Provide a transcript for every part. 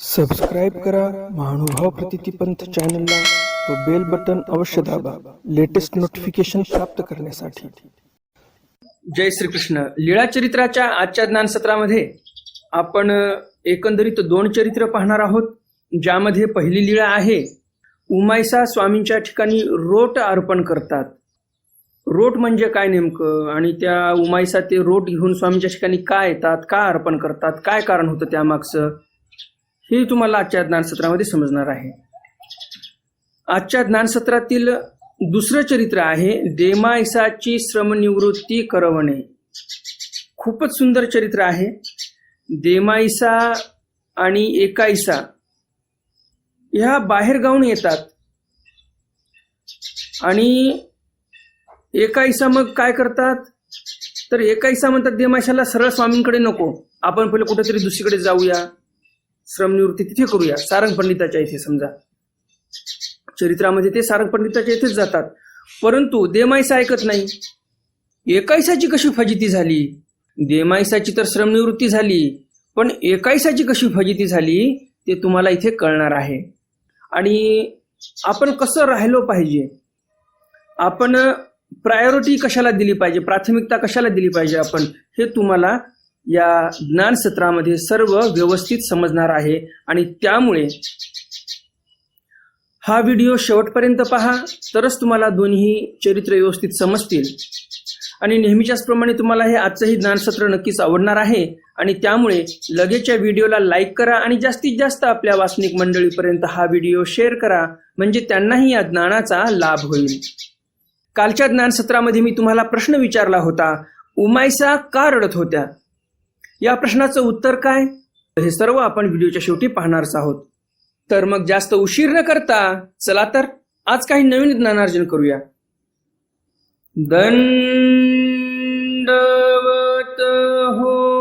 Subscribe करा महानुभाव प्रतितीपंथ चॅनलला व बेल बटन अवश्य दाबा लेटेस्ट नोटिफिकेशन प्राप्त करण्यासाठी. जय श्रीकृष्ण. लीळा चरित्राच्या आजच्या ज्ञान सत्रामध्ये आपण एकंदरीत दोन चरित्र पाहणार आहोत ज्यामध्ये पहिली लीळा आहे उमायसा स्वामींच्या ठिकाणी रोट अर्पण करतात. रोट म्हणजे काय नेमकं? आणि त्या उमायसा ते रोट घेऊन स्वामींच्या ठिकाणी काय येतात का अर्पण करतात काय कारण होतं त्यामागचं? हे तुम्हाला आजच्या ज्ञानसत्रामध्ये समजणार आहे. आजच्या ज्ञानसत्रातील दुसरं चरित्र आहे देमायसाची श्रमनिवृत्ती करवणे. खूपच सुंदर चरित्र आहे. देमाईसा आणि एकाईसा ह्या बाहेर गावून येतात. आणि एकाईसा मग काय करतात? तर एकाईसा म्हणतात देमाशाला सरळ स्वामींकडे नको. आपण पहिले कुठेतरी दुसरीकडे जाऊया. श्रमनिवृत्ती तिथे करूया. सारंग पंडिताच्या इथे समजा. चरित्रामध्ये ते सारंग पंडिताच्या इथेच जातात. परंतु देमाईस ऐकत नाही. एकाईसाची कशी फजिती झाली? देमाईसाची तर श्रमनिवृत्ती झाली. पण एकाईसाची कशी फजिती झाली ते तुम्हाला इथे कळणार आहे. आणि आपण कसं राहिलो पाहिजे? आपण प्रायोरिटी कशाला दिली पाहिजे? प्राथमिकता कशाला दिली पाहिजे आपण? हे तुम्हाला या ज्ञान सत्रामध्ये सर्व व्यवस्थित समजणार आहे. आणि त्यामुळे हा व्हिडिओ शेवटपर्यंत पहा तरच तुम्हाला दोन्ही चरित्र व्यवस्थित समजतील. आणि नेहमीच्याच प्रमाणे तुम्हाला हे आजचंही ज्ञानसत्र नक्कीच आवडणार आहे. आणि त्यामुळे लगेचच्या व्हिडिओला लाईक करा आणि जास्तीत जास्त आपल्या वासनिक मंडळीपर्यंत हा व्हिडिओ शेअर करा. म्हणजे त्यांनाही या ज्ञानाचा लाभ होईल. कालच्या ज्ञानसत्रामध्ये मी तुम्हाला प्रश्न विचारला होता. उमायसा का रडत होत्या? या प्रश्नाचं उत्तर काय? हे सर्व आपण व्हिडिओच्या शेवटी पाहणारच आहोत. तर मग जास्त उशीर न करता चला तर आज काही नवीन ज्ञानार्जन करूया. दंडवत हो.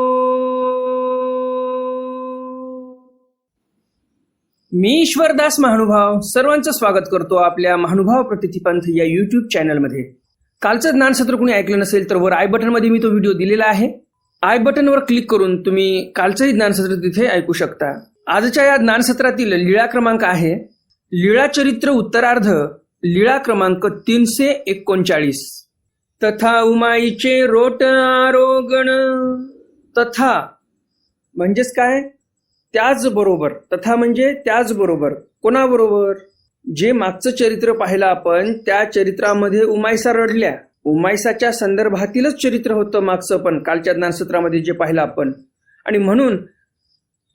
मी ईश्वरदास महानुभाव सर्वांचं स्वागत करतो आपल्या महानुभाव प्रतिथीपंथ या युट्यूब चॅनलमध्ये कालचं ज्ञानसत्र कोणी ऐकलं नसेल तर वर आय बटनमध्ये मी तो व्हिडिओ दिलेला आहे. आय बटनवर क्लिक करून तुम्ही कालचंही ज्ञानसत्र तिथे ऐकू शकता. आजच्या या ज्ञानसत्रातील लीळा क्रमांक आहे. लीळा चरित्र उत्तरार्ध लीळा क्रमांक तीनशे एकोणचाळीस. तथा उमाईचे रोट आरोगण. तथा म्हणजेच काय? त्याचबरोबर तथा म्हणजे त्याचबरोबर. कोणाबरोबर? जे मागचं चरित्र पाहिलं आपण त्या चरित्रामध्ये उमायसा रडल्या उमायसाच्या संदर्भातीलच चरित्र होतं मागचं पण कालच्या ज्ञानसत्रामध्ये जे पाहिलं आपण. आणि म्हणून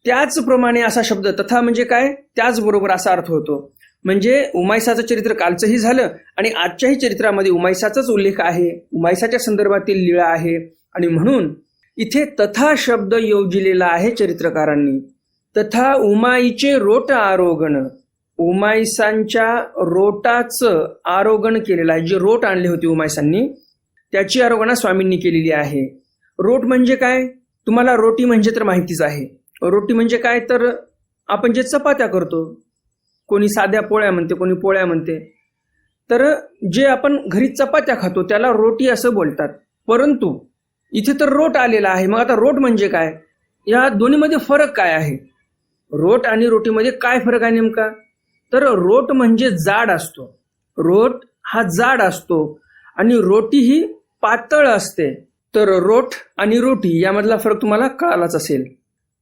त्याचप्रमाणे असा शब्द तथा म्हणजे काय? त्याचबरोबर असा अर्थ होतो. म्हणजे उमायसाचं चरित्र कालचंही झालं आणि आजच्याही चरित्रामध्ये उमायसाचाच उल्लेख आहे उमायसाच्या संदर्भातील लीळा आहे. आणि म्हणून इथे तथा शब्द योजिलेला आहे चरित्रकारांनी. तथा उमाईचे रोट आरोगण. उमायसांच्या रोटाचं आरोगण केलेलं आहे. जे रोट आणले होते उमायसांनी त्याची आरोगणा स्वामींनी केलेली आहे. रोट म्हणजे काय? तुम्हाला रोटी म्हणजे तर माहितीच आहे. रोटी म्हणजे काय? तर आपण जे चपात्या करतो कोणी साध्या पोळ्या म्हणते कोणी पोळ्या म्हणते तर जे आपण घरी चपात्या खातो त्याला रोटी असं बोलतात. परंतु इथे तर रोट आलेला आहे. मग आता रोट म्हणजे काय? या दोन्हीमध्ये फरक काय आहे? रोट आणि रोटीमध्ये काय फरक आहे नेमका? तर रोट म्हणजे जाड असतो. रोट हा जाड असतो आणि रोटी ही पातळ असते. तर रोट आणि रोटी यामधला फरक तुम्हाला कळालाच असेल.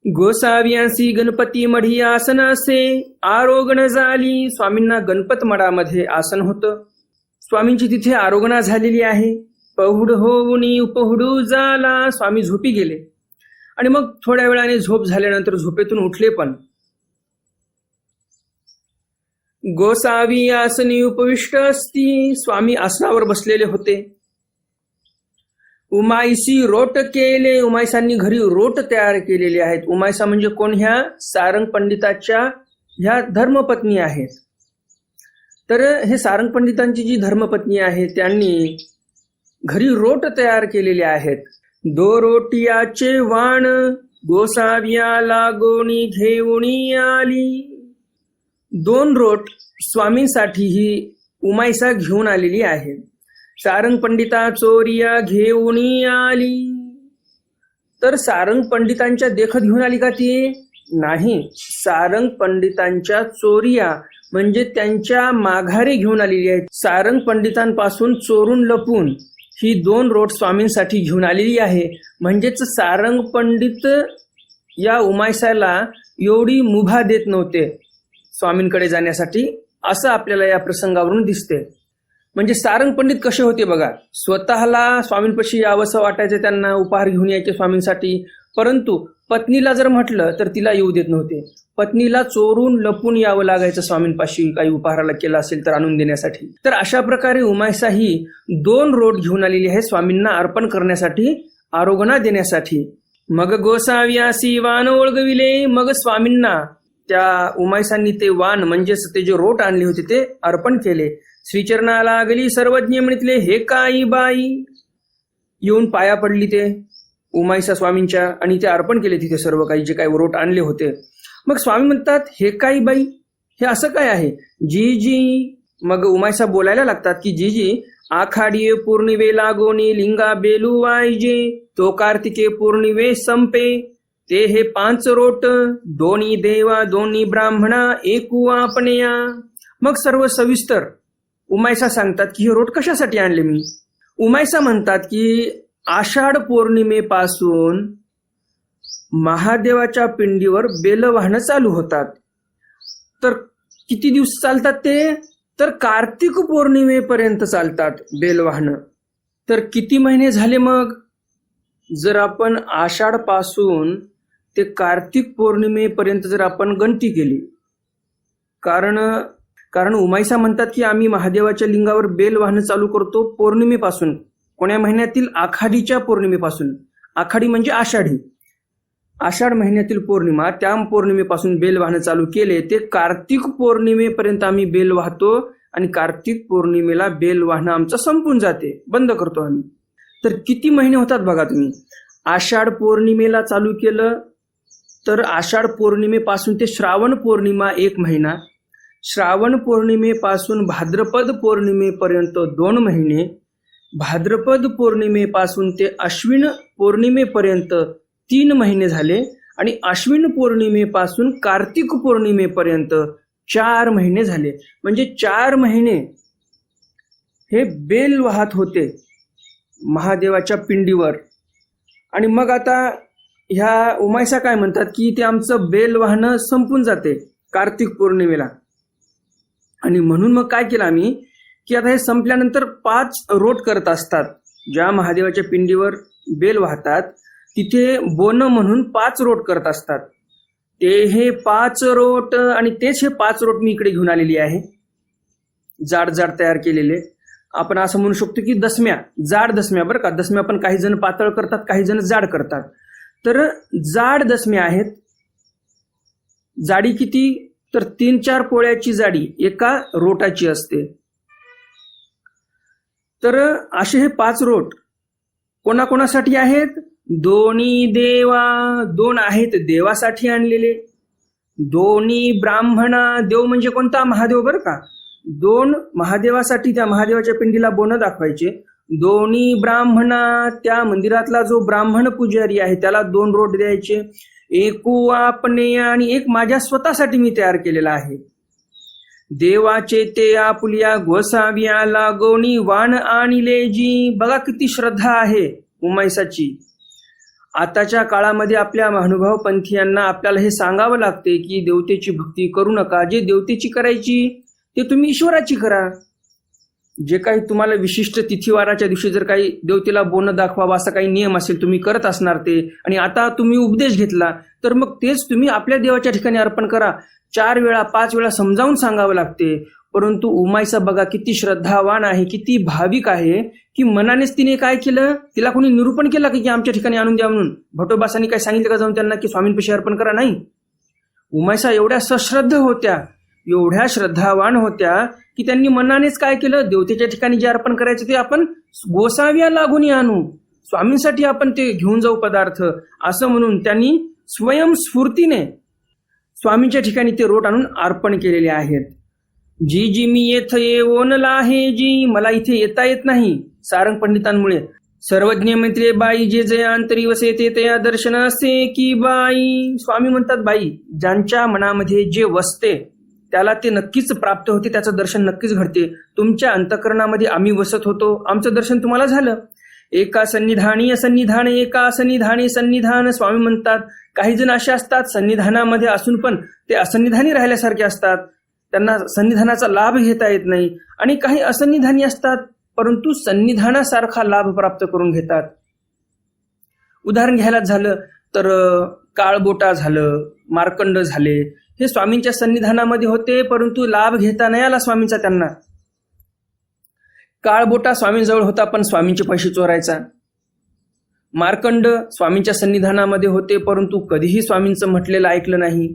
गोसावियांसी गणपती मढी आसन असे आरोगण झाली. स्वामींना गणपत मडामध्ये आसन होतं. स्वामींची तिथे आरोगणा झालेली आहे. पहुड होऊनी उपहुडू झाला स्वामी झोपी गेले. आणि मग थोड्या वेळाने झोप झाल्यानंतर झोपेतून उठले पण. गोसावी आसनी उपविष्ट असती स्वामी आसनावर बसलेले होते. उमायसी रोट केले उमायसांनी घरी रोट तयार केलेले आहेत. उमायसा म्हणजे कोण? ह्या सारंग पंडिताच्या ह्या धर्मपत्नी आहेत. तर हे सारंग पंडितांची जी धर्मपत्नी आहे त्यांनी घरी रोट तयार केलेले आहेत. दो रोटियाचे वाण गोसाविया लागोणी घेऊणी आली दोन रोट स्वामींसाठी ही उमायसा घेऊन आलेली आहे. सारंग पंडिता चोरिया घेऊन आली. तर सारंग पंडितांच्या देखत घेऊन आली का ती? नाही. सारंग पंडितांच्या चोरिया म्हणजे त्यांच्या माघारी घेऊन आलेली आहेत. सारंग पंडितांपासून चोरून लपून ही दोन रोट स्वामींसाठी घेऊन आलेली आहे. म्हणजेच सारंग पंडित या उमायसाला एवढी मुभा देत नव्हते. स्वामींकडे जाण्यासाठी असं आपल्याला या प्रसंगावरून दिसते म्हणजे सारंग पंडित कसे होते बघा स्वतःला स्वामींपाशी यावंसं वाटायचं त्यांना उपहार घेऊन यायचे स्वामींसाठी. परंतु पत्नीला जर म्हटलं तर तिला येऊ देत नव्हते. पत्नीला चोरून लपून यावं लागायचं स्वामींपाशी काही उपहाराला केला असेल तर आणून देण्यासाठी. तर अशा प्रकारे उमायसा ही दोन रोड घेऊन आलेली आहे स्वामींना अर्पण करण्यासाठी आरोगणा देण्यासाठी. मग गोसाव्यासी वान ओळगविले मग स्वामींना त्या उमायसांनी ते वान म्हणजेच ते जे रोट आणले होते ते अर्पण केले. श्रीचरणाला आगली सर्वज्ञ म्हणितले हे काही बाई? येऊन पाया पडली ते उमायसा स्वामींच्या आणि ते अर्पण केले तिथे सर्व काही जे काही रोट आणले होते. मग स्वामी म्हणतात हे काही बाई? हे असं काय आहे? जी जी मग उमायसा बोलायला लागतात की जी जी आखाडीये पूर्णिवे लागोनी लिंगा बेलू वायजे तो कार्तिके पौर्णिवे संपे ते हे पाच रोट दोन्ही देवा दोन्ही ब्राह्मणा एकू आपणया. मग सर्व सविस्तर उमायसा सांगतात की हे रोट कशासाठी आणले मी? उमायसा म्हणतात की आषाढ पौर्णिमेपासून महादेवाच्या पिंडीवर बेल वाहनं चालू होतात. तर किती दिवस चालतात ते? तर कार्तिक पौर्णिमेपर्यंत चालतात बेल वाहनं तर किती महिने झाले मग? जर आपण आषाढपासून ते कार्तिक पौर्णिमेपर्यंत जर आपण गणती केली कारण कारण उमाईसा म्हणतात की आम्ही महादेवाच्या लिंगावर बेल वाहनं चालू करतो पौर्णिमेपासून कोण्या महिन्यातील आखाडीच्या पौर्णिमेपासून. आखाडी म्हणजे आषाढी. आषाढ महिन्यातील पौर्णिमा त्या पौर्णिमेपासून बेल वाहनं चालू केले ते कार्तिक पौर्णिमेपर्यंत आम्ही बेल वाहतो आणि कार्तिक पौर्णिमेला बेल वाहन आमचं संपून जाते बंद करतो आम्ही. तर किती महिने होतात बघा तुम्ही? आषाढ पौर्णिमेला चालू केलं तर आषाढ पौर्णिमेपासून ते श्रावण पौर्णिमा एक महिना. श्रावण पौर्णिमेपासून भाद्रपद पौर्णिमेपर्यंत दोन महिने. भाद्रपद पौर्णिमेपासून ते अश्विन पौर्णिमेपर्यंत तीन महिने झाले आणि अश्विन पौर्णिमेपासून कार्तिक पौर्णिमेपर्यंत चार महिने झाले. म्हणजे चार महिने हे बेल वाहत होते महादेवाच्या पिंडीवर. आणि मग आता ह्या उमायसा काय म्हणतात की ते आमचं बेल वाहनं संपून जाते कार्तिक पौर्णिमेला. आणि म्हणून मग काय केलं आम्ही की आता हे संपल्यानंतर पाच रोट करत असतात. ज्या महादेवाच्या पिंडीवर बेल वाहतात तिथे बोन म्हणून पाच रोट करत असतात. ते हे पाच रोट आणि तेच हे पाच रोट मी इकडे घेऊन आलेली आहे. जाड जाड तयार केलेले. आपण असं म्हणू शकतो की दसम्या जाड दसम्या बरं का. दसम्या पण काही जण पातळ करतात काही जण जाड करतात. तर जाड दसमे आहेत. जाडी किती? तर तीन चार पोळ्याची जाडी एका रोटाची असते. तर असे हे पाच रोट कोणाकोणासाठी आहेत? दोन्ही देवा दोन आहेत देवासाठी आणलेले. दोन्ही ब्राह्मणा देव म्हणजे कोणता? महादेव बरं का? दोन महादेवासाठी त्या महादेवाच्या पिंडीला बोन दाखवायचे. दोन्ही ब्राह्मणा त्या मंदिरातला जो ब्राह्मण पुजारी आहे त्याला दोन रोट द्यायचे. एकू आपणे आणि एक माझ्या स्वतःसाठी मी तयार केलेला आहे. देवाचे ते आपुलिया गोसाविया लागोणी वाण आणिले जी. बघा किती श्रद्धा आहे उमायसाची आताच्या काळामध्ये आपल्या महानुभाव पंथीयांना आपल्याला हे सांगावं लागते की देवतेची भक्ती करू नका. जे देवतेची करायची ते तुम्ही ईश्वराची करा. जे काही तुम्हाला विशिष्ट तिथीवाराच्या दिवशी जर काही देवतेला बोन दाखवावा असा काही नियम असेल तुम्ही करत असणार ते. आणि आता तुम्ही उपदेश घेतला तर मग तेच तुम्ही आपल्या देवाच्या ठिकाणी अर्पण करा. चार वेळा पाच वेळा समजावून सांगावं लागते. परंतु उमाईचा बघा किती श्रद्धावान आहे किती भाविक आहे की मनानेच तिने काय केलं? तिला कोणी निरूपण केलं की आमच्या ठिकाणी आणून द्या म्हणून? भटोबासांनी काय सांगितलं का जाऊन त्यांना की स्वामींपाशी अर्पण करा? नाही. उमाईसा एवढ्या सश्रद्ध होत्या. एवढ्या श्रद्धावान होत्या की त्यांनी मनानेच काय केलं? देवतेच्या ठिकाणी जे अर्पण करायचं ते आपण गोसाव्या लागून आणू. स्वामींसाठी आपण ते घेऊन जाऊ पदार्थ. असं म्हणून त्यांनी स्वयंस्फूर्तीने स्वामींच्या ठिकाणी ते रोट आणून अर्पण केलेले आहेत. जी जी मी येथ येऊन आहे जी मला इथे येता येत नाही. सारंग पंडितांमुळे सर्वज्ञ मैत्रिय बाई जे जे अंतरी वसे ते तया दर्शन असे की बाई. स्वामी म्हणतात बाई ज्यांच्या मनामध्ये जे वसते त्याला ते नक्कीच प्राप्त होते त्याचं दर्शन नक्कीच घडते. तुमच्या अंतकरणामध्ये आम्ही वसत होतो. आमचं दर्शन तुम्हाला झालं. एका सन्निधानी सन्निधान एका सन्निधानी सन्निधान स्वामी म्हणतात. काही जण असे असतात सन्निधानामध्ये असून पण ते असन्निधानी राहिल्यासारखे असतात. त्यांना सन्निधानाचा लाभ घेता येत नाही. आणि काही असन्निधानी असतात परंतु सन्निधानासारखा लाभ प्राप्त करून घेतात. उदाहरण घ्यायला झालं तर काळबोटा झालं मार्कंड झाले हे स्वामींच्या सन्निधानामध्ये होते परंतु लाभ घेता नाही आला स्वामींचा त्यांना. काळबोटा स्वामींजवळ होता पण स्वामींचे पैसे चोरायचा. मार्कंड स्वामींच्या सन्निधानामध्ये होते परंतु कधीही स्वामींचं म्हटलेलं ऐकलं नाही.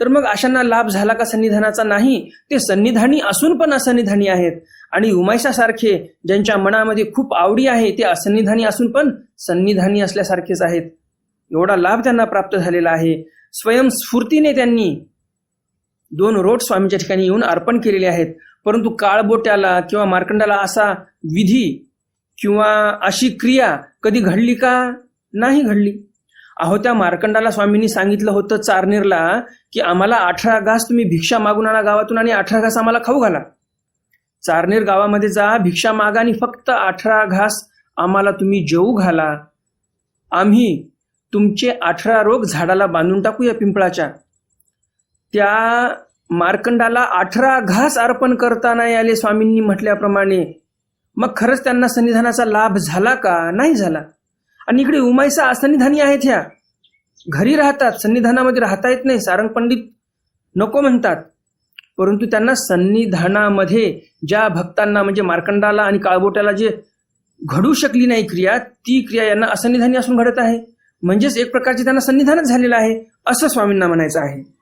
तर मग अशांना लाभ झाला का सन्निधानाचा? नाही. ते सन्निधानी असून पण असन्निधानी आहेत. आणि उमायसासारखे ज्यांच्या मनामध्ये खूप आवडी आहे ते असन्निधानी असून पण सन्निधानी असल्यासारखेच आहेत. एवढा लाभ त्यांना प्राप्त झालेला आहे. स्वयंस्फूर्तीने त्यांनी दोन रोट स्वामीच्या ठिकाणी येऊन अर्पण केलेले आहेत. परंतु काळबोट्याला किंवा मार्कंडाला असा विधी किंवा अशी क्रिया कधी घडली का? नाही घडली. अहो त्या मार्कंडाला स्वामींनी सांगितलं होतं चारनेरला की आम्हाला अठरा घास तुम्ही भिक्षा मागून आणा गावातून आणि अठरा घास आम्हाला खाऊ घाला. चारनेर गावामध्ये जा भिक्षा मागा आणि फक्त अठरा घास आम्हाला तुम्ही जेवू घाला. आम्ही तुमचे अठरा रोग झाडाला बांधून टाकूया पिंपळाच्या. त्या मार्कंडाला अठरा घास अर्पण करताना याले आले स्वामींनी म्हटल्याप्रमाणे मग खरंच त्यांना सन्निधानाचा लाभ झाला का? नाही झाला. आणि इकडे उमाईसा असन्निधानी आहेत ह्या. घरी राहतात सन्निधानामध्ये राहता येत नाही सारंग पंडित नको म्हणतात. परंतु त्यांना सन्निधानामध्ये ज्या भक्तांना म्हणजे मार्कंडाला आणि काळबोट्याला जे घडू शकली नाही क्रिया ती क्रिया यांना असन्निधानी असून घडत आहे. म्हणजेच एक प्रकारचे त्यांना सन्निधानच झालेलं आहे असं स्वामींना म्हणायचं आहे.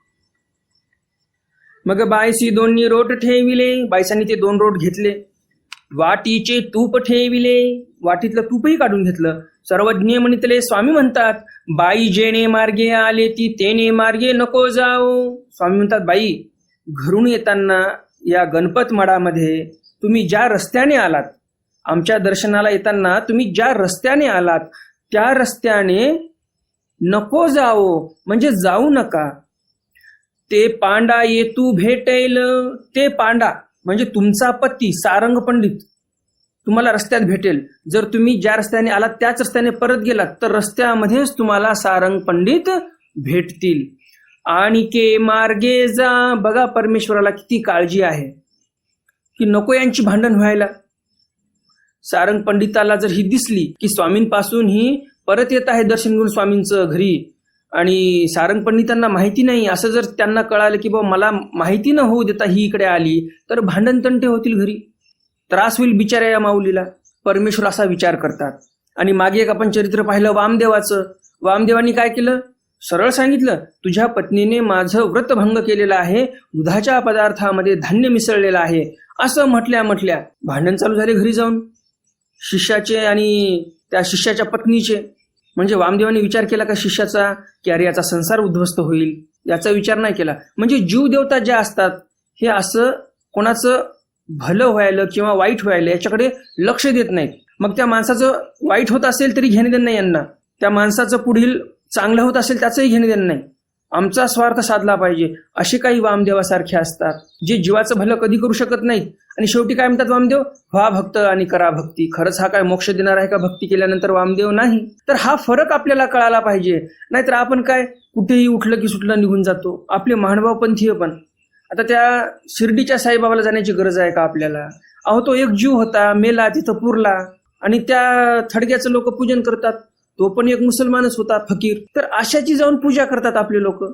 मग बायसी दोन्ही रोट ठेविले बायसांनी ते दोन रोट घेतले. वाटीचे तूप ठेविले वाटीतलं तूपही काढून घेतलं. सर्वज्ञ म्हणितले स्वामी म्हणतात बाई जेणे मार्गे आले ती तेने मार्गे नको जाओ. स्वामी म्हणतात बाई घरून येताना या गणपत मठामध्ये तुम्ही ज्या रस्त्याने आलात आमच्या दर्शनाला येताना तुम्ही ज्या रस्त्याने आलात त्या रस्त्याने नको जाओ. म्हणजे जाऊ नका. ते पांडा येतू भेटेल. ते पांडा म्हणजे तुमचा पती सारंग पंडित तुम्हाला रस्त्यात भेटेल. जर तुम्ही ज्या रस्त्याने आलात त्याच रस्त्याने परत गेलात तर रस्त्यामध्येच तुम्हाला सारंग पंडित भेटतील. आणि के मार्गे जा. बघा परमेश्वराला किती काळजी आहे. की नको यांची भांडण व्हायला. सारंग पंडिताला जर ही दिसली की स्वामींपासून ही परत येत आहे दर्शन घेऊन स्वामींचं घरी आणि सारंगपणी त्यांना माहिती नाही असं जर त्यांना कळालं की बाबा मला माहिती न होऊ देता ही इकडे आली तर भांडण तंटे होतील घरी. त्रास होईल बिचाऱ्या या माऊलीला. परमेश्वर असा विचार करतात. आणि मागे एक आपण चरित्र पाहिलं वामदेवाचं. वामदेवानी काय केलं? सरळ सांगितलं तुझ्या पत्नीने माझं व्रतभंग केलेलं आहे दुधाच्या पदार्थामध्ये धान्य मिसळलेलं आहे. असं म्हटल्या म्हटल्या भांडण चालू झाले घरी जाऊन. शिष्याचे आणि त्या शिष्याच्या पत्नीचे. म्हणजे वामदेवाने विचार केला का शिष्याचा की अरे याचा संसार उद्ध्वस्त होईल? याचा विचार नाही केला. म्हणजे जीव देवता ज्या असतात हे असं कोणाचं भलं व्हायला किंवा वाईट व्हायला याच्याकडे लक्ष देत नाहीत. मग त्या माणसाचं वाईट होत असेल तरी घेणे देणं नाही यांना. त्या माणसाचं पुढील चांगलं होत असेल त्याचंही घेणे देणं नाही. आमचा स्वार्थ साधला पाहिजे. असे काही वामदेवासारखे असतात जे जीवाचं भलं कधी करू शकत नाहीत. आणि शेवटी काय म्हणतात वामदेव? व्हा भक्त आणि करा भक्ती. खरंच हा काय मोक्ष देणार आहे का भक्ती केल्यानंतर वामदेव नाही? तर हा फरक आपल्याला कळाला पाहिजे. नाहीतर आपण काय? कुठेही उठलं की सुटलं निघून जातो. आपले महानुभाव पंथीय पण. आता त्या शिर्डीच्या साईबाबाला जाण्याची गरज आहे का आपल्याला? अहो तो एक जीव होता मेला तिथं पुरला. आणि त्या थडग्याचं लोक पूजन करतात. तो पण एक मुसलमानच होता फकीर. तर अशाची जाऊन पूजा करतात आपले लोक.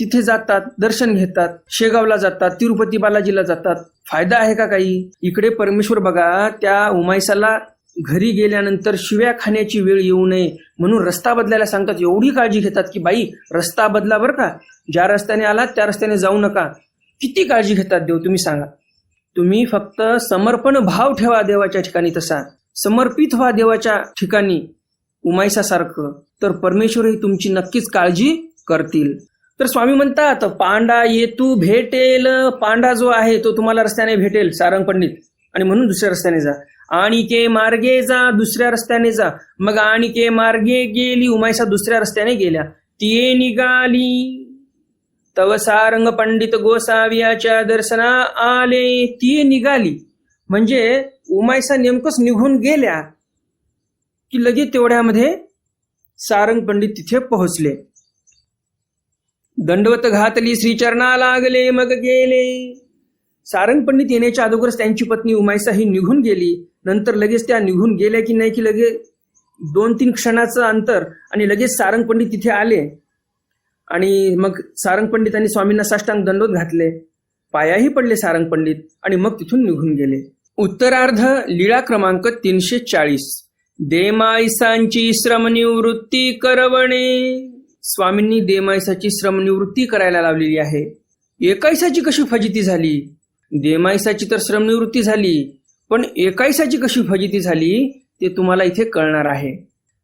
तिथे जातात दर्शन घेतात शेगावला जातात तिरुपती बालाजीला जातात. फायदा आहे का काही? इकडे परमेश्वर बघा त्या उमायसाला घरी गेल्यानंतर शिव्या खाण्याची वेळ येऊ नये म्हणून रस्ता बदलायला सांगतात. एवढी काळजी घेतात की बाई रस्ता बदला बरं का. ज्या रस्त्याने आलात त्या रस्त्याने जाऊ नका. किती काळजी घेतात देव तुम्ही सांगा. तुम्ही फक्त समर्पण भाव ठेवा देवाच्या ठिकाणी तसा. समर्पित व्हा देवाच्या ठिकाणी. उमायसासारखं तर परमेश्वर ही तुमची नक्कीच काळजी करतील. तर स्वामी म्हणतात पांडा येतू भेटेल. पांडा जो आहे तो तुम्हाला रस्त्याने भेटेल सारंग पंडित. आणि म्हणून दुसऱ्या रस्त्याने जा. आणि के मार्गे जा दुसऱ्या रस्त्याने जा. मग आणि के मार्गे गेली उमायसा दुसऱ्या रस्त्याने गेल्या. तिये निघाली. तव सारंग पंडित गोसावियाच्या दर्शना आले. ती निघाली. म्हणजे उमायसा नेमकंच निघून गेल्या. की लगेच तेवढ्यामध्ये सारंग पंडित तिथे पोहोचले. दंडवत घातली श्रीचरणा लागले मग गेले. सारंग पंडित येण्याच्या अगोदरच त्यांची पत्नी उमायसा ही निघून गेली. नंतर लगेच त्या निघून गेल्या की नाही की लगेच दोन तीन क्षणाचं अंतर आणि लगेच सारंग पंडित तिथे आले. आणि मग सारंग पंडितांनी स्वामींना साष्टांग दंडोत घातले. पायाही पडले सारंग पंडित आणि मग तिथून निघून गेले. उत्तरार्ध लीळा क्रमांक तीनशे चाळीस. देमाईसांची श्रमनिवृत्ती करवणे. स्वामींनी देमायसाची श्रमनिवृत्ती करायला लावलेली आहे. एकायसाची कशी फजिती झाली? देमायसाची तर श्रमनिवृत्ती झाली पण एकायसाची कशी फजिती झाली ते तुम्हाला इथे कळणार आहे.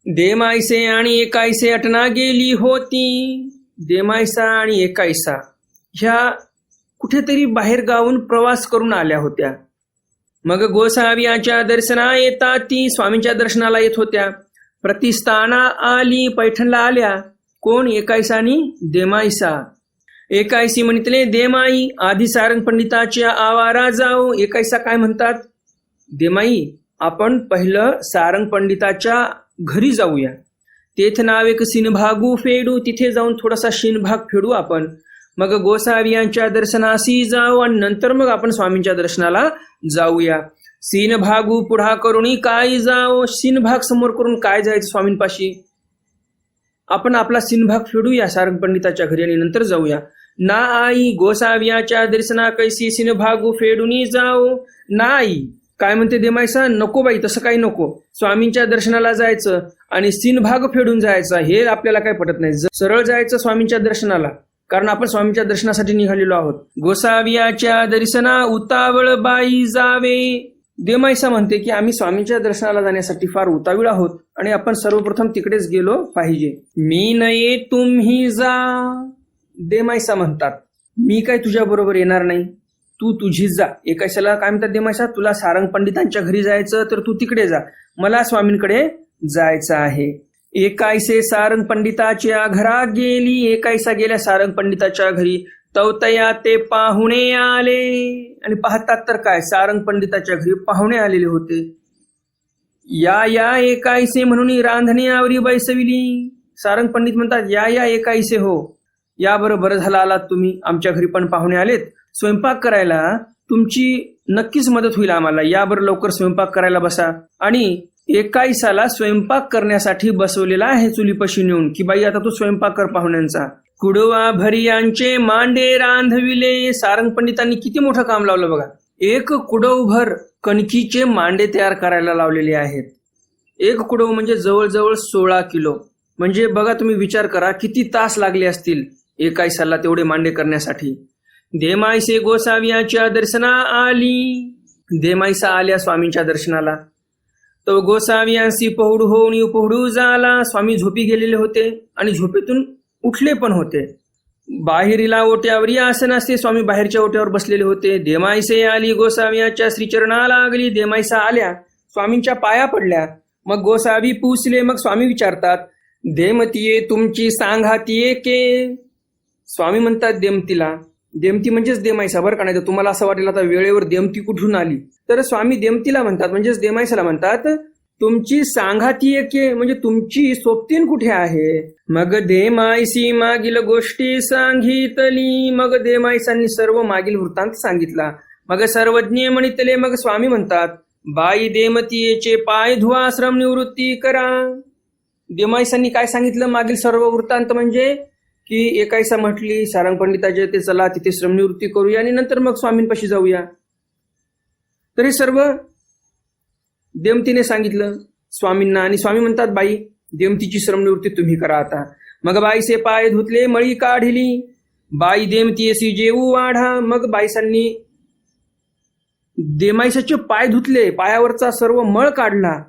देमायसे आणि एकायसे अटना गेली होती. देमायसा आणि एकायसा ह्या कुठेतरी बाहेर गावून प्रवास करून आल्या होत्या. मग गोसाव्याच्या दर्शना येता ती स्वामींच्या दर्शनाला येत होत्या. प्रतिस्थाना आली पैठणला आल्या. कोण? एकायसा आणि देमायसा एकायसी म्हणितले देमाई आधी सारंग पंडिताच्या आवारा जाऊ. एकायसा काय म्हणतात? देमाई आपण पहिलं सारंग पंडिताच्या घरी जाऊया. तेथ नाव एक सिनभागू फेडू. तिथे जाऊन थोडासा शिनभाग फेडू आपण. मग गोसावियांच्या दर्शनासी जाऊ आणि नंतर मग आपण स्वामींच्या दर्शनाला जाऊया. सीनभागू पुढा करून काय जाओ भाग समोर करून काय जायचं स्वामींपाशी? आपण आपला सिनभाग फेडूया सारंग पंडिताच्या घरी आणि नंतर जाऊया. ना आई गोसाव्याच्या दर्शना कैसी सिनभागू फेडूनी जाओ नाही काय म्हणते देमायसा नको बाई तसं काही नको. स्वामींच्या दर्शनाला जायचं आणि सिनभाग फेडून जायचं हे आपल्याला काय पटत नाही. सरळ जायचं स्वामींच्या दर्शनाला. कारण आपण स्वामींच्या दर्शनासाठी निघालेलो आहोत. गोसावियाच्या दर्शना उतावळ बाई जावे. देमायसा म्हणते की आम्ही स्वामींच्या दर्शनाला जाण्यासाठी फार उतावीळ आहोत आणि आपण सर्वप्रथम तिकडेच गेलो पाहिजे. मी नये तुम्ही जा देमायसा म्हणतात. मी काय तुझ्या बरोबर येणार नाही? तू तुझी जा. एकाशाला काय म्हणतात देमायसा तुला सारंग पंडितांच्या घरी जायचं तर तू तिकडे जा. मला स्वामींकडे जायचं आहे. एकायसे सारंग पंडिताच्या घरा गेली एकायसा गेल्या सारंग पंडिताच्या घरी. तवतया ते पाहुणे आले. आणि पाहतात तर काय सारंग पंडिताच्या घरी पाहुणे आलेले होते. या या एकायसे म्हणून रांधण्यावरी बैसविली. सारंग पंडित म्हणतात या या एकायसे हो. या बरोबर झाला आलात तुम्ही. आमच्या घरी पण पाहुणे आलेत. स्वयंपाक करायला तुमची नक्कीच मदत होईल आम्हाला. या बरं लवकर स्वयंपाक करायला बसा. आणि एकाईसाला स्वयंपाक करण्यासाठी बसवलेला आहे चुलीपाशी नेऊन. की बाई आता तू स्वयंपाक कर पाहुण्यांचा. कुडवा भरियांचे मांडे रांधविले. सारंग पंडितांनी किती मोठं काम लावलं बघा. एक कुडवभर कणकीचे मांडे तयार करायला लावलेले आहेत. एक कुडव म्हणजे जवळजवळ सोळा किलो. म्हणजे बघा तुम्ही विचार करा किती तास लागले असतील एकाईसाला तेवढे मांडे करण्यासाठी. देमायसे गोसावियाच्या दर्शना आली. देमायसा आल्या स्वामींच्या दर्शनाला. तो गोसावियांशी पहुडू होऊन पहुडू झाला स्वामी झोपी गेलेले होते आणि झोपेतून उठले पण होते. बाहेरीला ओट्यावर आसन असते. स्वामी बाहेरच्या ओट्यावर बसलेले होते. देमाईसे आली गोसावियाच्या श्रीचरणाला लागली. देमाईसा आल्या स्वामींच्या पाया पडल्या. मग गोसावी पुसले मग स्वामी विचारतात देमतीये तुमची सांगातीये के? स्वामी म्हणतात देमतीला. देमती म्हणजेच देमायसा बरं का? नाही तर तुम्हाला असं वाटेल आता वेळेवर देमती कुठून आली? तर स्वामी देमतीला म्हणतात म्हणजेच देमायसाला म्हणतात तुमची सांघाती एके म्हणजे तुमची सोबतीन कुठे आहे? मग देमायसी मागील गोष्टी सांगितली. मग देमायसांनी सर्व मागील वृत्तांत सांगितला. मग सर्वज्ञ म्हणितले मग स्वामी म्हणतात बाई देमतीयेचे पाय धुवा श्रम निवृत्ती करा. देमायसांनी काय सांगितलं? मागील सर्व वृत्तांत म्हणजे की एकायसा म्हटली सारंग पंडिताच्या ते चला तिथे श्रमनिवृत्ती करूया आणि नंतर मग स्वामींपाशी जाऊया. तरी सर्व देमतीने सांगितलं स्वामींना आणि स्वामी म्हणतात बाई देमतीची श्रमनिवृत्ती तुम्ही करा आता. मग बाईसे पाय धुतले मळी काढली. बाई देमतीयसी जेऊ वाढा. मग बाईसांनी देमाईसाचे पाय धुतले पायावरचा सर्व मळ काढला.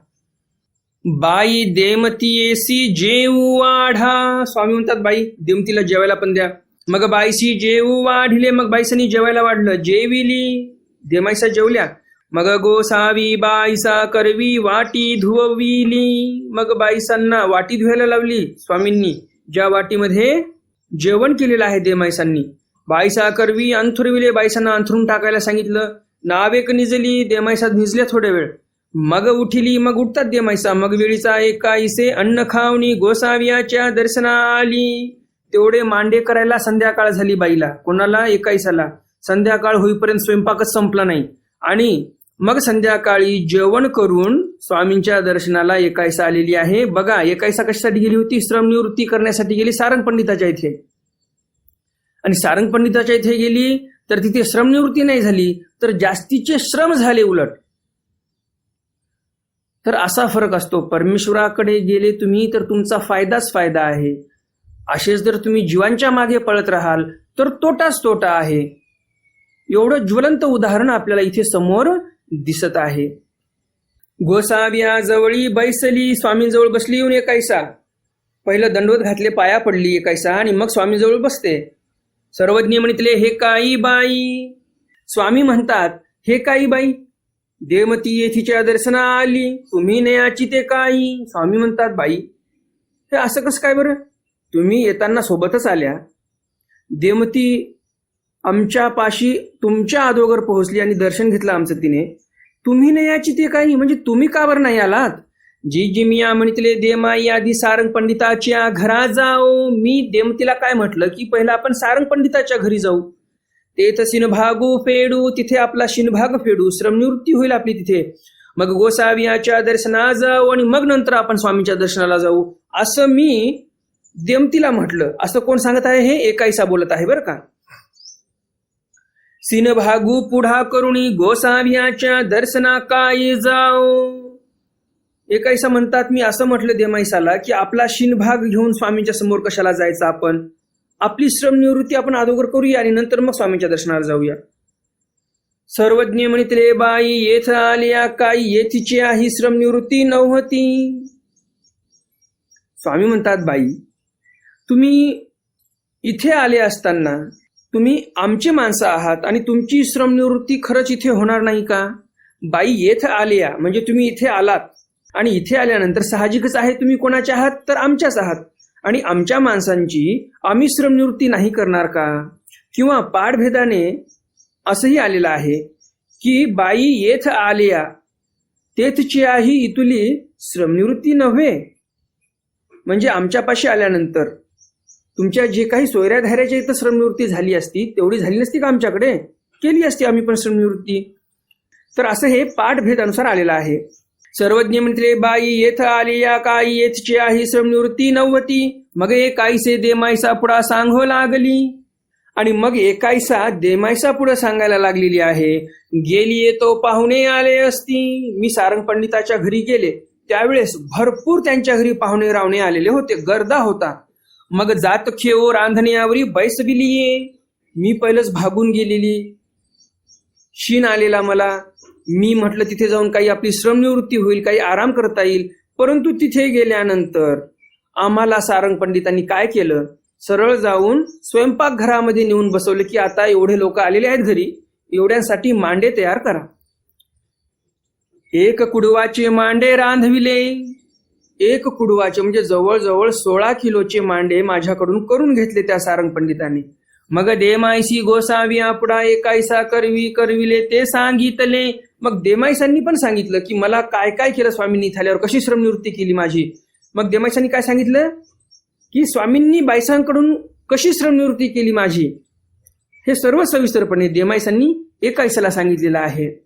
बाई देमतीयेसी जेऊ वाढा. स्वामी म्हणतात बाई देमतीला जेवायला पण द्या. मग बाईशी जेऊ वाढले मग बाईसानी जेवायला वाढलं. जेविली देमाईसा जेवल्या. मग गोसावी बाईसा करवी वाटी धुवविली. मग बाईसांना वाटी धुवायला लावली स्वामींनी. ज्या वाटीमध्ये जेवण केलेलं आहे देमाईसांनी. बाईसा करवी अंथुरविले. बाईसांना अंथरून टाकायला सांगितलं. नावेक निजली देमाईसा निजल्या थोड्या वेळ. मग उठिली मग उठतात दे मैसा मग वेळीचा एकाईसे अन्न खावणी गोसावियाच्या दर्शना आली तेवढे मांडे करायला संध्याकाळ झाली बाईला. कोणाला? एकाईसाला. संध्याकाळ होईपर्यंत स्वयंपाकच संपला नाही. आणि मग संध्याकाळी जेवण करून स्वामींच्या दर्शनाला एकाईसा आलेली आहे. बघा एकाईसा कशासाठी गेली होती? श्रमनिवृत्ती करण्यासाठी गेली सारंग पंडिताच्या इथे. आणि सारंग पंडिताच्या इथे गेली तर तिथे श्रमनिवृत्ती नाही झाली तर जास्तीचे श्रम झाले उलट. तर असा फरक असतो. परमेश्वराकडे गेले तुम्ही तर तुमचा फायदाच फायदा आहे. असेच जर तुम्ही जीवांच्या मागे पळत राहाल तर तोटाच तोटा आहे. एवढं ज्वलंत उदाहरण आपल्याला इथे समोर दिसत आहे. गोसाव्या जवळी बैसली स्वामींजवळ बसली येऊन एकायसा पहिलं दंडवत घातले पाया पडली एकायसा आणि मग स्वामीजवळ बसते. सर्वज्ञ म्हणितले हे काई बाई स्वामी म्हणतात हे काई बाई देवमती येथीच्या दर्शना आली तुम्ही नयाची ते काही? स्वामी म्हणतात बाई हे असं कसं काय बरं? तुम्ही येताना सोबतच आल्या. देवमती आमच्या पाशी तुमच्या अदोगर पोहोचली आणि दर्शन घेतलं आमचं तिने. तुम्ही नयाची ते काही? म्हणजे तुम्ही का बरं नाही आलात? जी जी मिया म्हणितले देमाई आधी सारंग पंडिताच्या घरा जाऊ. मी देमतीला काय म्हटलं की पहिलं आपण सारंग पंडिताच्या घरी जाऊ. तेथ शिनभागू फेडू तिथे आपला शिनभाग फेडू. श्रमनिवृत्ती होईल आपली तिथे. मग गोसावियाच्या दर्शना जाऊ आणि मग नंतर आपण स्वामींच्या दर्शनाला जाऊ. असं मी देमतीला म्हटलं. असं कोण सांगत आहे? हे एकाईसा बोलत आहे बरं का. सिनभागू पुढा करुणी गोसाव्याच्या दर्शना काय जाऊ. एकाईसा म्हणतात मी असं म्हटलं देमाईसाला की आपला शिनभाग घेऊन स्वामींच्या समोर कशाला जायचं आपण? आपली श्रम निवृत्ती आपण अगोदर करूया आणि नंतर मग स्वामींच्या दर्शनाला जाऊया. सर्वज्ञ म्हणितले बाई येथ आल्या काई येथीची आहे श्रमनिवृत्ती नव्हती. स्वामी म्हणतात बाई तुम्ही इथे आले असताना तुम्ही आमचे माणसं आहात आणि तुमची श्रमनिवृत्ती खरंच इथे होणार नाही का? बाई येथ आल्या म्हणजे तुम्ही इथे आलात आणि इथे आल्यानंतर साहजिकच आहे तुम्ही कोणाचे आहात? तर आमच्याच आहात. आणि आमच्या माणसांची आम्ही श्रमनिवृत्ती नाही करणार का? किंवा पाठभेदाने असंही आलेलं आहे की बाई येथ आलिया तेथची आही इतुली श्रमनिवृत्ती नव्हे. म्हणजे आमच्यापाशी आल्यानंतर तुमच्या जे काही सोयऱ्या धाऱ्याच्या इथं श्रमनिवृत्ती झाली असती तेवढी झाली नसती का आमच्याकडे? केली असती आम्ही पण श्रमनिवृत्ती. तर असं हे पाठभेदानुसार आलेलं आहे. सर्वज्ञ म्हटले बाई येथ आली या काही येथची आहे श्रमनिवृत्ती नव्हती मग एकाईसे देमायसा पुढा सांगो लागली. आणि मग एकाईसा देमायसा पुढे सांगायला लागलेली आहे. गेली येतो पाहुणे आले असती. मी सारंग पंडिताच्या घरी गेले. त्यावेळेस भरपूर त्यांच्या घरी पाहुणे रावणे आलेले होते. गर्दा होता. मग जात खेओ रांधण्यावरी बैस ये. मी पहिलंच भागून गेलेली. शीन आलेला मला. मी म्हटलं तिथे जाऊन काही आपली श्रमनिवृत्ती होईल काही आराम करता येईल. परंतु तिथे गेल्यानंतर आम्हाला सारंग पंडितांनी काय केलं? सरळ जाऊन स्वयंपाक घरामध्ये नेऊन बसवलं की आता एवढे लोक आलेले आहेत घरी एवढ्यांसाठी मांडे तयार करा. एक कुडवाचे मांडे रांधविले. एक कुडवाचे म्हणजे जवळजवळ सोळा किलोचे मांडे माझ्याकडून करून घेतले त्या सारंग पंडितांनी. मग देमायसी गोसावी आपडा एकायसा करवी करविले ते सांगितले. मग देमाईसांनी पण सांगितलं की मला काय काय केलं स्वामींनी थाल्यावर कशी कशी श्रमनिवृत्ती केली माझी? मग देमाईसांनी काय सांगितलं? की स्वामींनी बायसांकडून कशी श्रमनिवृत्ती केली माझी? हे सर्व सविस्तरपणे देमाईसांनी एकाईसाला सांगितलेलं आहे.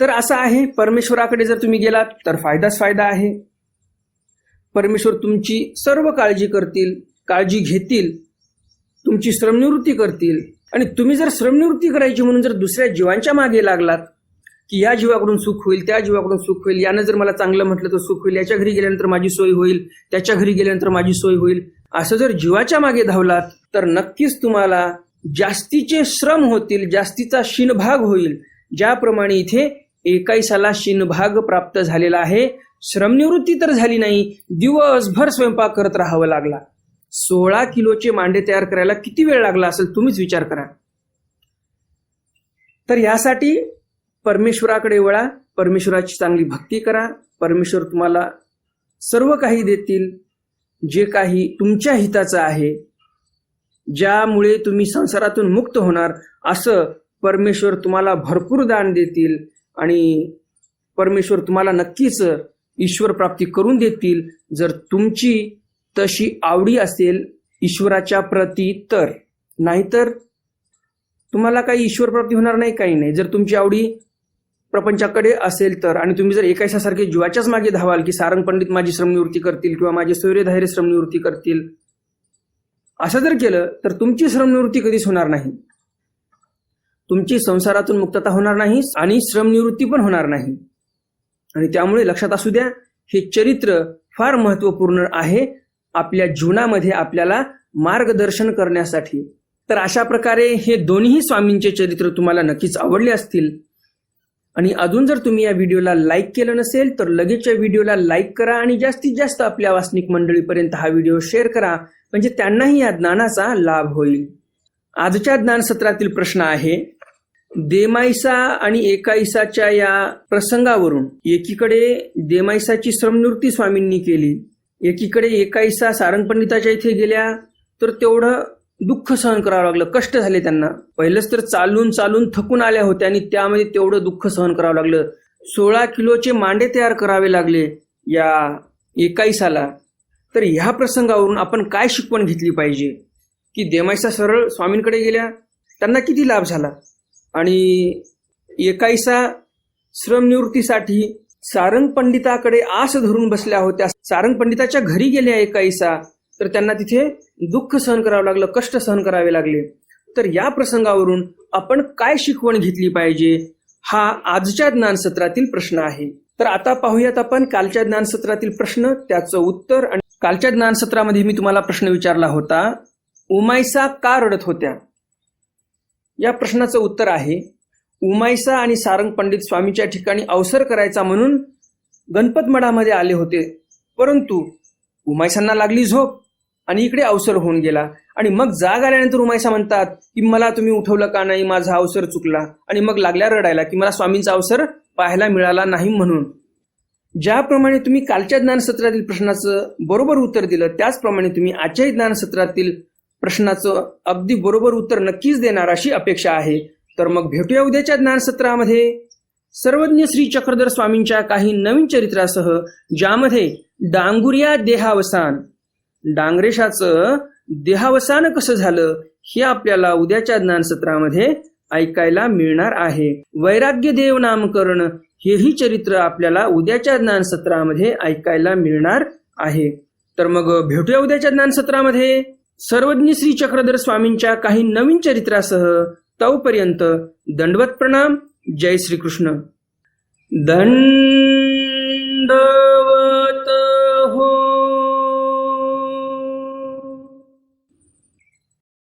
तर असं आहे परमेश्वराकडे जर तुम्ही गेलात तर फायदाच फायदा आहे. परमेश्वर तुमची सर्व काळजी करतील काळजी घेतील तुमची श्रमनिवृत्ती करतील. आणि तुम्ही जर श्रमनिवृत्ती करायची म्हणून जर दुसऱ्या जीवांच्या मागे लागलात की या जीवाकडून सुख होईल त्या जीवाकडून सुख होईल यानं जर मला चांगलं म्हटलं तर सुख होईल याच्या घरी गेल्यानंतर माझी सोय होईल त्याच्या घरी गेल्यानंतर माझी सोय होईल असं जर जीवाच्या मागे धावलात तर नक्कीच तुम्हाला जास्तीचे श्रम होतील जास्तीचा शिनभाग होईल. ज्याप्रमाणे इथे एकाईसाला शिनभाग प्राप्त झालेला आहे. श्रमनिवृत्ती तर झाली नाही दिवसभर स्वयंपाक करत राहावं लागला. सोळा किलोचे मांडे तयार करायला किती वेळ लागला असेल तुम्हीच विचार करा. तर यासाठी परमेश्वराकडे वळा परमेश्वराची चांगली भक्ती करा परमेश्वर तुम्हाला सर्व काही देतील जे काही तुमच्या हिताचं आहे ज्यामुळे तुम्ही संसारातून मुक्त होणार असं परमेश्वर तुम्हाला भरपूर दान देतील आणि परमेश्वर तुम्हाला नक्कीच ईश्वर प्राप्ती करून देतील. जर तुमची तशी आवडी असेल ईश्वराच्या प्रती तर. नाहीतर तुम्हाला काही ईश्वर प्राप्ती होणार नाही काही नाही. जर तुमची आवडी प्रपंचाकडे असेल तर आणि तुम्ही जर एकाशासारखे जीवाच्याच मागे धावाल की सारंग पंडित माझी श्रमनिवृत्ती करतील किंवा माझे सूर्यधार्य श्रमनिवृत्ती करतील असं जर केलं तर तुमची श्रमनिवृत्ती कधीच होणार नाही. तुमची संसारातून मुक्तता होणार नाही आणि श्रमनिवृत्ती पण होणार नाही. आणि त्यामुळे लक्षात असू द्या हे चरित्र फार महत्त्वपूर्ण आहे आपल्या जीवनामध्ये आपल्याला मार्गदर्शन करण्यासाठी. तर अशा प्रकारे हे दोन्ही स्वामींचे चरित्र तुम्हाला नक्कीच आवडले असतील. आणि अजून जर तुम्ही या व्हिडिओला लाईक केलं नसेल तर लगेच या व्हिडिओला लाईक करा आणि जास्तीत जास्त आपल्या वासनिक मंडळीपर्यंत हा व्हिडिओ शेअर करा. म्हणजे त्यांनाही या ज्ञानाचा लाभ होईल. आजच्या ज्ञानसत्रातील प्रश्न आहे देमाईसा आणि एकाईसाच्या या प्रसंगावरून एकीकडे देमाईसाची श्रमनिवृत्ती स्वामींनी केली एकीकडे एकाईसा सारंग पंडिताच्या इथे गेल्या तर तेवढं दुःख सहन करावं लागलं कष्ट झाले त्यांना. पहिलंच तर चालून चालून थकून आल्या होत्या आणि त्यामध्ये तेवढं दुःख सहन करावं लागलं. सोळा किलोचे मांडे तयार करावे लागले या एकाईसाला. तर ह्या प्रसंगावरून आपण काय शिकवण घेतली पाहिजे? की देमाईसा सरळ स्वामींकडे गेल्या त्यांना किती लाभ झाला? आणि एकाईसा श्रमनिवृत्तीसाठी सारंग पंडिताकडे आस धरून बसल्या होत्या. सारंग पंडिताच्या घरी गेल्या एकाईसा. तर त्यांना तिथे दुःख सहन करावं लागलं कष्ट सहन करावे लागले. तर या प्रसंगावरून आपण काय शिकवण घेतली पाहिजे? हा आजच्या ज्ञानसत्रातील प्रश्न आहे. तर आता पाहूयात आपण कालच्या ज्ञानसत्रातील प्रश्न त्याचं उत्तर आणि कालच्या ज्ञानसत्रामध्ये मी तुम्हाला प्रश्न विचारला होता. उमाईसा का रडत होत्या? या प्रश्नाचं उत्तर आहे उमाईसा आणि सारंग पंडित स्वामीच्या ठिकाणी अवसर करायचा म्हणून गणपतमडामध्ये आले होते. परंतु उमायसांना लागली झोप आणि इकडे अवसर होऊन गेला. आणि मग जाग आल्यानंतर उमायसा म्हणतात की मला तुम्ही उठवलं का नाही? माझा अवसर चुकला. आणि मग लागल्या रडायला की मला स्वामींचा अवसर पाहायला मिळाला नाही म्हणून. ज्याप्रमाणे तुम्ही कालच्या ज्ञानसत्रातील प्रश्नाचं बरोबर उत्तर दिलं त्याचप्रमाणे तुम्ही आजच्याही ज्ञानसत्रातील प्रश्नाचं अगदी बरोबर उत्तर नक्कीच देणार अशी अपेक्षा आहे. तर मग भेटूया उद्याच्या ज्ञानसत्रामध्ये. सर्वज्ञ श्री चक्रधर स्वामींच्या काही नवीन चरित्रासह ज्यामध्ये डांगुर्या देहावसान. डांगरेशाचं देहावसान कसं झालं हे आपल्याला उद्याच्या ज्ञानसत्रामध्ये ऐकायला मिळणार आहे. वैराग्य देव नामकरण हेही चरित्र आपल्याला उद्याच्या ज्ञानसत्रामध्ये ऐकायला मिळणार आहे. तर मग भेटूया उद्याच्या ज्ञानसत्रामध्ये. सर्वज्ञ श्री चक्रधर स्वामींच्या काही नवीन चरित्रासह तवपर्यंत दंडवत प्रणाम. जय श्रीकृष्ण. दंड